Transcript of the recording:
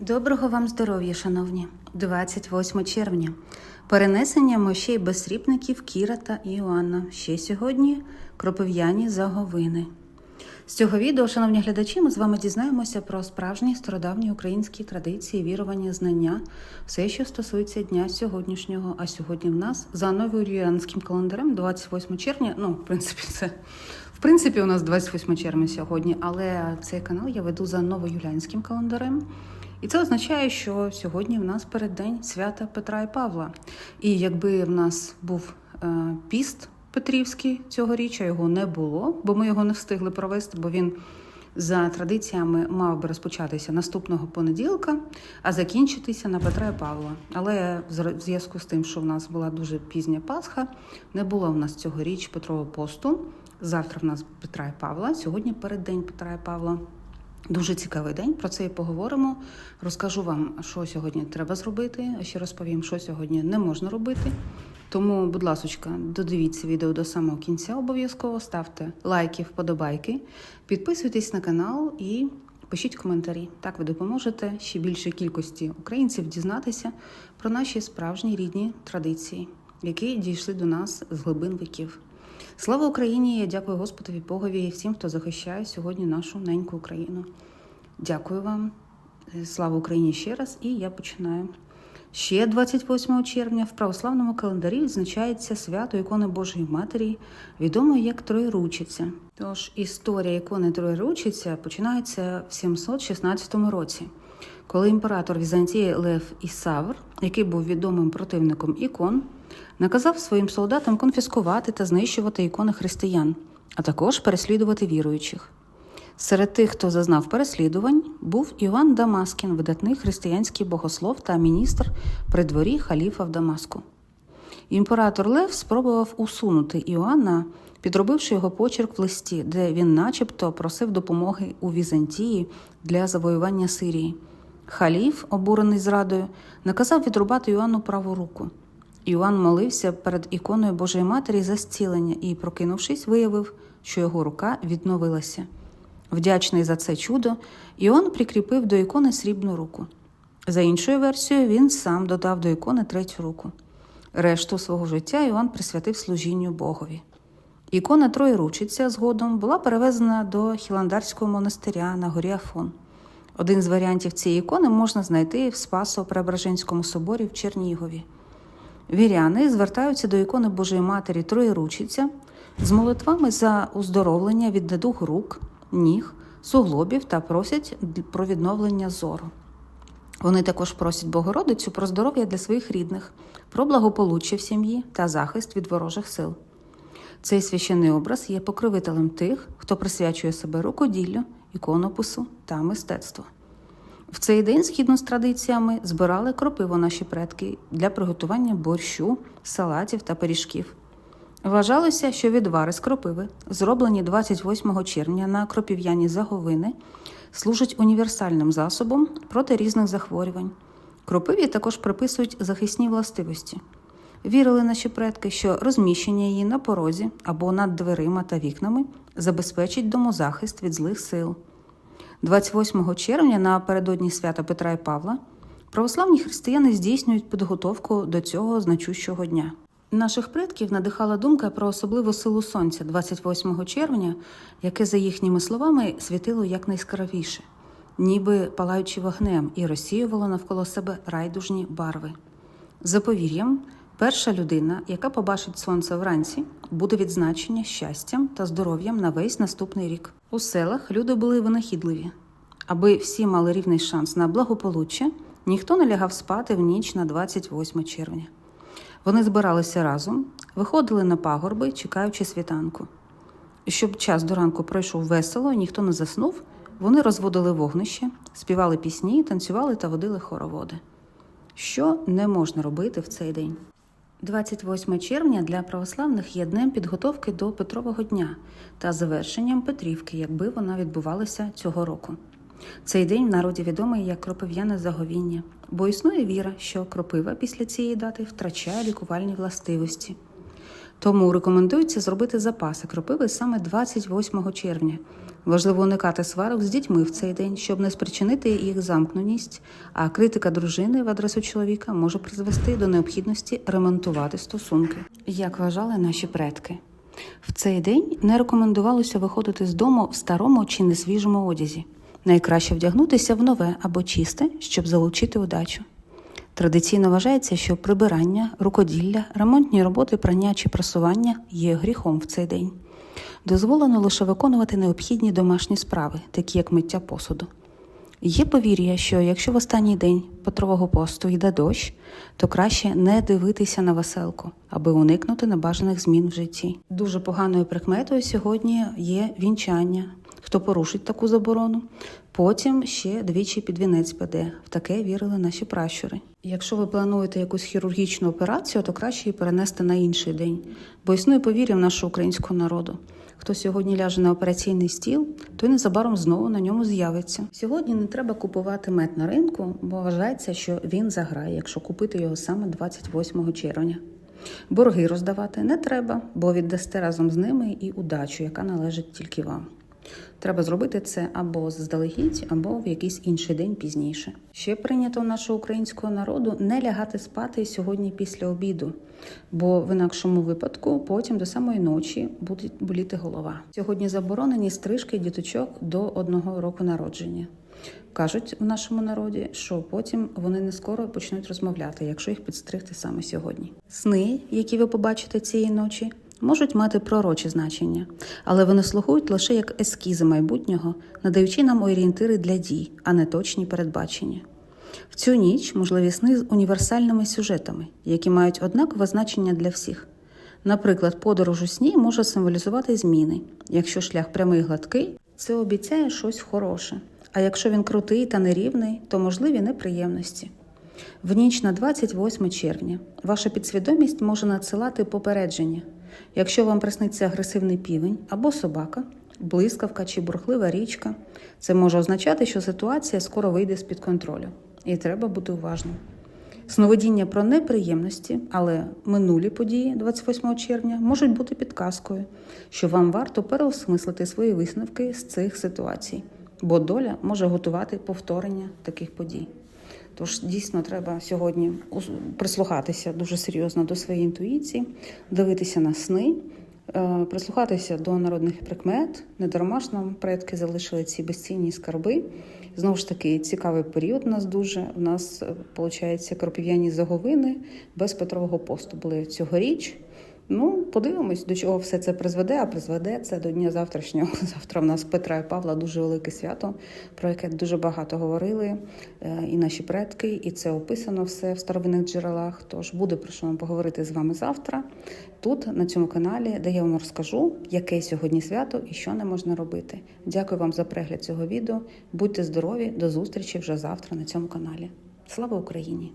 Доброго вам здоров'я, шановні! 28 червня. Перенесення мощей безсрібників Кіра та Іоанна. Ще сьогодні кропив'яні заговини. З цього відео, шановні глядачі, ми з вами дізнаємося про справжні стародавні українські традиції, вірування, знання, все, що стосується дня сьогоднішнього. А сьогодні в нас за новоюліанським календарем, 28 червня. Ну, в принципі, це в принципі у нас 28 червня сьогодні, але цей канал я веду за новоюліанським календарем. І це означає, що сьогодні в нас переддень свята Петра і Павла. І якби в нас був е, піст Петрівський цьогоріч, а його не було, бо ми його не встигли провести, бо він за традиціями мав би розпочатися наступного понеділка, а закінчитися на Петра і Павла. Але в зв'язку з тим, що в нас була дуже пізня Пасха, не було в нас цьогоріч Петрового посту. Завтра в нас Петра і Павла, сьогодні переддень Петра і Павла. Дуже цікавий день. Про це і поговоримо. Розкажу вам, що сьогодні треба зробити. Ще розповім, що сьогодні не можна робити. Тому, будь ласка, додивіться відео до самого кінця. Обов'язково ставте лайки, вподобайки, підписуйтесь на канал і пишіть коментарі. Так ви допоможете ще більшій кількості українців дізнатися про наші справжні рідні традиції, які дійшли до нас з глибин віків. Слава Україні! Дякую Господові Богові і всім, хто захищає сьогодні нашу неньку Україну. Дякую вам. Слава Україні ще раз, і я починаю. Ще 28 червня в православному календарі відзначається свято ікони Божої Матері, відомої як Троєручиця. Тож історія ікони Троєручиця починається в 716 році, коли імператор Візантії Лев Ісавр, який був відомим противником ікон, наказав своїм солдатам конфіскувати та знищувати ікони християн, а також переслідувати віруючих. Серед тих, хто зазнав переслідувань, був Іван Дамаскін, видатний християнський богослов та міністр при дворі халіфа в Дамаску. Імператор Лев спробував усунути Іоанна, підробивши його почерк в листі, де він, начебто, просив допомоги у Візантії для завоювання Сирії. Халіф, обурений зрадою, наказав відрубати Іоанну праву руку. Іоанн молився перед іконою Божої Матері за зцілення і, прокинувшись, виявив, що його рука відновилася. Вдячний за це чудо, Іоанн прикріпив до ікони срібну руку. За іншою версією, він сам додав до ікони третю руку. Решту свого життя Іоанн присвятив служінню Богові. Ікона Троєручиця згодом була перевезена до Хіландарського монастиря на горі Афон. Один з варіантів цієї ікони можна знайти в Спасо-Преображенському соборі в Чернігові. Віряни звертаються до ікони Божої Матері Троєручиця з молитвами за уздоровлення від недуг рук, ніг, суглобів та просять про відновлення зору. Вони також просять Богородицю про здоров'я для своїх рідних, про благополуччя в сім'ї та захист від ворожих сил. Цей священний образ є покровителем тих, хто присвячує себе рукоділлю, іконопису та мистецтву. В цей день, згідно з традиціями, збирали кропиво наші предки для приготування борщу, салатів та пиріжків. Вважалося, що відвари з кропиви, зроблені 28 червня на кропів'яні заговини, служать універсальним засобом проти різних захворювань. Кропиві також приписують захисні властивості. Вірили наші предки, що розміщення її на порозі або над дверима та вікнами забезпечить домозахист від злих сил. 28 червня напередодні свята Петра і Павла православні християни здійснюють підготовку до цього значущого дня. Наших предків надихала думка про особливу силу сонця 28 червня, яке, за їхніми словами, світило якнайскравіше, ніби палаючи вогнем і розсіювало навколо себе райдужні барви. За повір'ям, перша людина, яка побачить сонце вранці, буде відзначення щастям та здоров'ям на весь наступний рік. У селах люди були винахідливі. Аби всі мали рівний шанс на благополуччя, ніхто не лягав спати в ніч на 28 червня. Вони збиралися разом, виходили на пагорби, чекаючи світанку. Щоб час до ранку пройшов весело ніхто не заснув, вони розводили вогнище, співали пісні, танцювали та водили хороводи. Що не можна робити в цей день? 28 червня для православних є днем підготовки до Петрового дня та завершенням Петрівки, якби вона відбувалася цього року. Цей день в народі відомий як кропив'яне заговіння, бо існує віра, що кропива після цієї дати втрачає лікувальні властивості. Тому рекомендується зробити запаси кропиви саме 28 червня, Важливо уникати сварок з дітьми в цей день, щоб не спричинити їх замкненість, а критика дружини в адресу чоловіка може призвести до необхідності ремонтувати стосунки, як вважали наші предки. В цей день не рекомендувалося виходити з дому в старому чи несвіжому одязі. Найкраще вдягнутися в нове або чисте, щоб залучити удачу. Традиційно вважається, що прибирання, рукоділля, ремонтні роботи, прання чи прасування є гріхом в цей день. Дозволено лише виконувати необхідні домашні справи, такі як миття посуду. Є повір'я, що якщо в останній день Петрового посту йде дощ, то краще не дивитися на веселку, аби уникнути небажаних змін в житті. Дуже поганою прикметою сьогодні є вінчання. Хто порушить таку заборону, потім ще двічі під вінець піде. В таке вірили наші пращури. Якщо ви плануєте якусь хірургічну операцію, то краще її перенести на інший день, бо існує повір'я в нашого українського народу. Хто сьогодні ляже на операційний стіл, той незабаром знову на ньому з'явиться. Сьогодні не треба купувати мед на ринку, бо вважається, що він заграє, якщо купити його саме 28 червня. Борги роздавати не треба, бо віддасте разом з ними і удачу, яка належить тільки вам. Треба зробити це або заздалегідь, або в якийсь інший день пізніше. Ще прийнято у нашого українського народу не лягати спати сьогодні після обіду, бо в інакшому випадку потім до самої ночі буде боліти голова. Сьогодні заборонені стрижки діточок до одного року народження. Кажуть в нашому народі, що потім вони не скоро почнуть розмовляти, якщо їх підстригти саме сьогодні. Сни, які ви побачите цієї ночі, можуть мати пророчі значення, але вони слугують лише як ескізи майбутнього, надаючи нам орієнтири для дій, а не точні передбачення. В цю ніч можливі сни з універсальними сюжетами, які мають однакове значення для всіх. Наприклад, подорож у сні може символізувати зміни. Якщо шлях прямий гладкий, це обіцяє щось хороше. А якщо він крутий та нерівний, то можливі неприємності. В ніч на 28 червня ваша підсвідомість може надсилати попередження. Якщо вам присниться агресивний півень або собака, блискавка чи бурхлива річка, це може означати, що ситуація скоро вийде з-під контролю, і треба бути уважним. Сновидіння про неприємності, але минулі події 28 червня можуть бути підказкою, що вам варто переосмислити свої висновки з цих ситуацій, бо доля може готувати повторення таких подій. Тож дійсно треба сьогодні прислухатися дуже серйозно до своєї інтуїції, дивитися на сни, е, прислухатися до народних прикмет. Недарма ж нам предки залишили ці безцінні скарби. Знову ж таки, цікавий період у нас дуже. У нас виходить кропів'яні заговини без Петрового посту були цьогоріч. Ну, подивимось, до чого все це призведе, а призведе це до дня завтрашнього. Завтра в нас Петра і Павла дуже велике свято, про яке дуже багато говорили е, і наші предки, і це описано все в старовинних джерелах. Тож буде про що вам поговорити з вами завтра. Тут на цьому каналі, де я вам розкажу, яке сьогодні свято і що не можна робити. Дякую вам за перегляд цього відео. Будьте здорові, до зустрічі вже завтра на цьому каналі. Слава Україні!